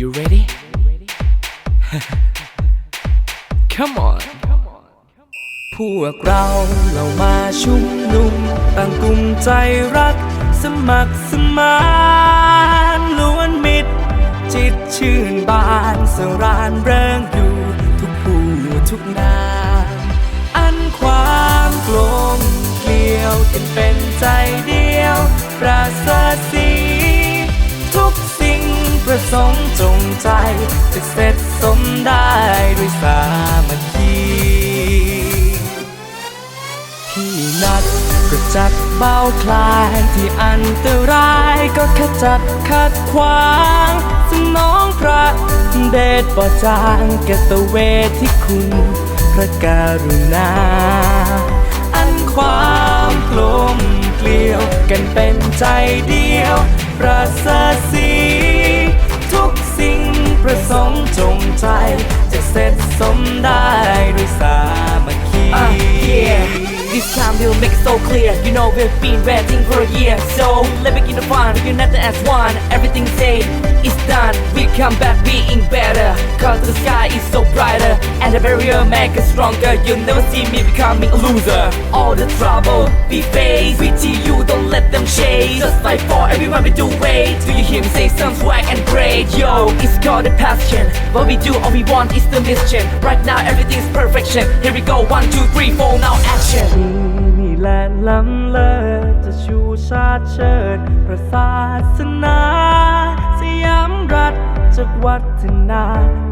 You ready? Come on พวกเราเรามาชุมนุมต่างกลุ่มใจรัก สมัครสมานล้วนมิตร จิตชื่นบานสรานเริงอยู่ทุกผู้ทุกนามอันความกลมเกลียวกันเป็นใจเดียวประเสริฐสี ประสงค์จงใจ จะเสร็จสมได้ด้วยสามัคคีที่นัดก็จัดเบาคลายที่อันตรายก็ขจัดขัดขวางสนองพระเดชปจางแกตะเวทที่คุณพระการุณา อันความกลมเกลียวกันเป็นใจเดียว ประเสริฐสี make it so clear. You know we've been waiting for a year. So let's begin the fun. United as one. Everything say is done. We come back being better. Cause the sky is so brighter. And the barrier make us stronger. You'll never see me becoming a loser. All the trouble we face. We to you, don't let them chase. Just fight for everyone we do wait. Do you hear me say some swag and great? Yo, it's called a passion. What we do, all we want is the mission. Right now everything's perfection. Here we go. One, two, three, four. Now action. ชาติเชิดพระศาสนาสยามรัฐจากวัฒนา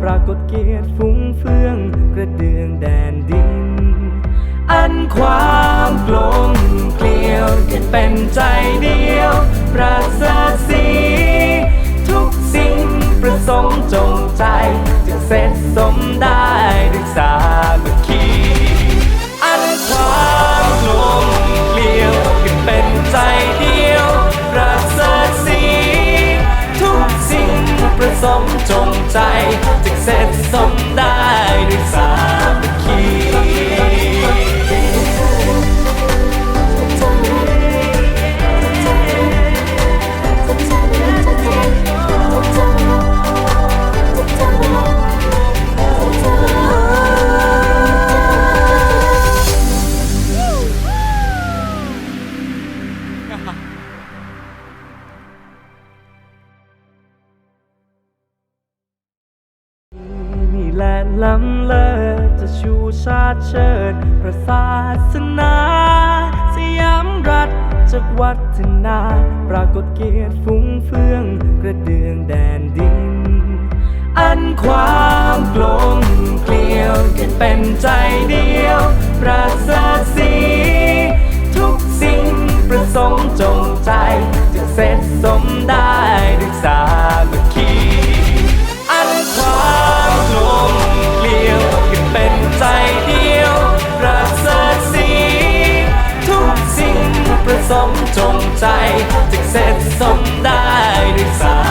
ปรากฏเกียรติฟุ้งเฟือง กระเดืองแดนดิน อันความกลมเกลียวกันเป็นใจเดียว ประเสริฐสีทุกสิ่งประสงค์จงใจ จะเสร็จสมได้ สมจงใจจะเสร็จสมได้ด้วยสา ล้ำเลิศจะชูชาติเชิดพระศาสนาสยามรัฐจากวัฒนา ปรากฏเกียรติฟุ้งเฟือง กระเดื่องแดนดิน อันความกลมเกลียวเป็นใจเดียว ประสาสีทุกสิ่งประสงค์จงใจจะเสร็จสมได้ สมจงใจจะเสร็จสมได้ด้วยสา